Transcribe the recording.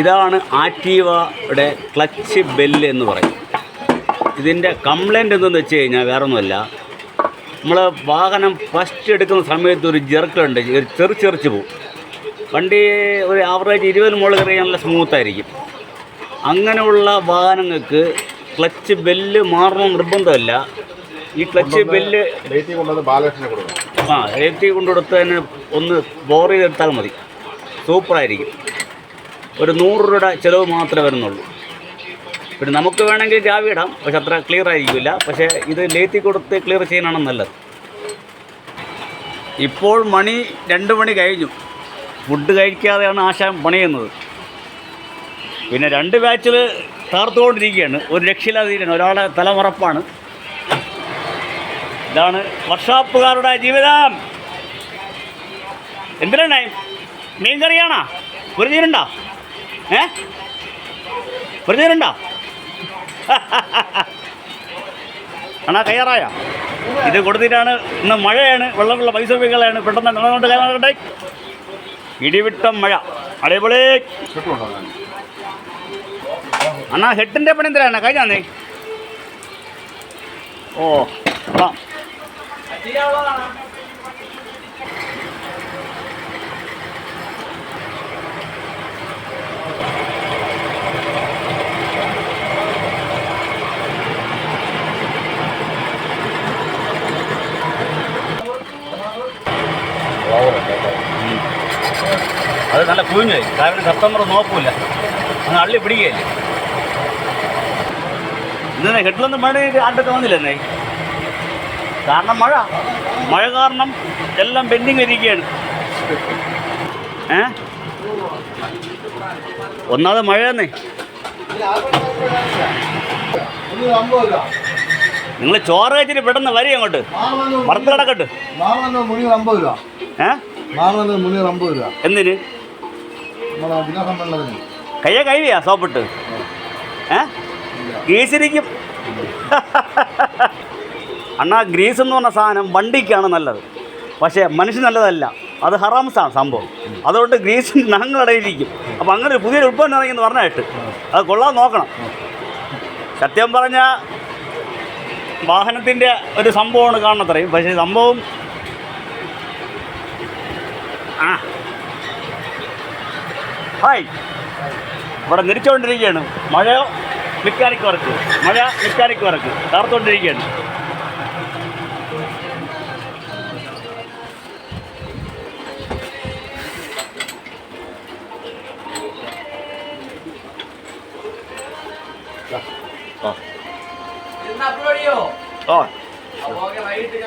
ഇതാണ് ആറ്റീവയുടെ clutch bell എന്ന് പറയും. ഇതിന്റെ കംപ്ലൈന്റ് എന്തെന്ന് വെച്ച് കഴിഞ്ഞാൽ വേറെ ഒന്നുമല്ല നമ്മൾ വാഹനം ഫസ്റ്റ് എടുക്കുന്ന സമയത്ത് ഒരു ജെർക്കുണ്ട് ഒരു ചെറു ചെറിച്ച് പോവും. വണ്ടി ഒരു ആവറേജ് ഇരുപത് മുകളിൽ കയറിയാൽ നല്ല സ്മൂത്തായിരിക്കും അങ്ങനെയുള്ള വാഹനങ്ങൾക്ക് ക്ലച്ച് ബെല്ല് മാറണം നിർബന്ധമല്ല. ഈ ക്ലച്ച് ബെല്ല് ആ എഴുത്തി കൊണ്ടുകൊടുത്തതിന് ഒന്ന് ബോർ ചെയ്തെടുത്താൽ മതി. സൂപ്പറായിരിക്കും. ഒരു നൂറ് രൂപയുടെ ചിലവ് മാത്രമേ വരുന്നുള്ളൂ. പിന്നെ നമുക്ക് വേണമെങ്കിൽ ജാവി ഇടാം പക്ഷെ അത്ര ക്ലിയർ ആയിരിക്കില്ല. പക്ഷേ ഇത് ലേത്തി കൊടുത്ത് ക്ലിയർ ചെയ്യാനാണ് നല്ലത്. ഇപ്പോൾ മണി രണ്ട് മണി കഴിഞ്ഞു. ഫുഡ് കഴിക്കാതെയാണ് ആശാൻ പണിയുന്നത്. പിന്നെ രണ്ട് ബാച്ചിൽ തകർത്തുകൊണ്ടിരിക്കുകയാണ്. ഒരു രക്ഷയില്ലാതിരിക്കുകയാണ്. ഒരാളെ തലമുറപ്പാണ്. ഇതാണ് വർഷാപ്പുകാരുടെ ജീവിതം. എന്തിനാണ്? മീൻ കറിയാണോ പൊരിഞ്ഞീരുണ്ടോ ഏ? പൊരിഞ്ഞീരുണ്ടോ അണാ കയ്യാറായ ഇത് കൊടുത്തിട്ടാണ് ഇന്ന് മഴയാണ്. വെള്ളമുള്ള പൈസ വികളാണ് പെട്ടെന്ന് നിലകൊണ്ട് കയറട്ടെ ഇടിവിട്ട മഴ. ഞാൻ അണ്ണാ ഹെട്ടിന്റെ പണി എന്തിനാണ് കഴിഞ്ഞാന്നേ ഓ ആ അത് നല്ല കുഴിഞ്ഞായി കാരണം കസ്റ്റമർ നോക്കൂല അങ്ങ് അള്ളി പിടിക്കുകയല്ലേ. ഇന്നലെ ഹെഡിലൊന്നും മഴ ആണ്ടൊക്കെ വന്നില്ലെന്നേ കാരണം മഴ. മഴ കാരണം എല്ലാം പെൻഡിങ് ഇരിക്കുകയാണ്. ഏ? ഒന്നാമത് മഴ തന്നെ. നിങ്ങൾ ചോറ് കഴിച്ചിട്ട് പെട്ടെന്ന് വരി അങ്ങോട്ട്. മറന്നു കിടക്കട്ട്. അമ്പത് രൂപ ഏ? മാറുന്നത് മുന്നൂറ് അമ്പത് രൂപ. എന്തിന്? കയ്യ കഴിവിയാ സോപ്പിട്ട്. ഏ? ഗ്രീസിരിക്കും അണ്ണാ ഗ്രീസ് എന്ന് പറഞ്ഞ സാധനം വണ്ടിക്കാണ് നല്ലത്. പക്ഷേ മനുഷ്യൻ നല്ലതല്ല. അത് ഹറാംസാണ് സംഭവം. അതുകൊണ്ട് ഗ്രീസ് നഖങ്ങളിടയിരിക്കും അപ്പോൾ അങ്ങനെ ഒരു പുതിയൊരു ഉൽപ്പന്നം ഇറങ്ങിയെന്ന് പറഞ്ഞായിട്ട് അത് കൊള്ളാൻ നോക്കണം. സത്യം പറഞ്ഞാൽ വാഹനത്തിന്റെ ഒരു സംഭവമാണ് കാണണത്രയും പക്ഷേ സംഭവം ആ. ഹായ്. ഇവിടെ നിരിച്ചുകൊണ്ടിരിക്കുകയാണ് മഴ മിക്കാരിക്ക് വർക്ക്. മഴ മിക്കാരിക്ക് വർക്ക്. തകർത്തുകൊണ്ടിരിക്കുകയാണ് ഓ ഓ ഓക്കെ വൈകിട്ട്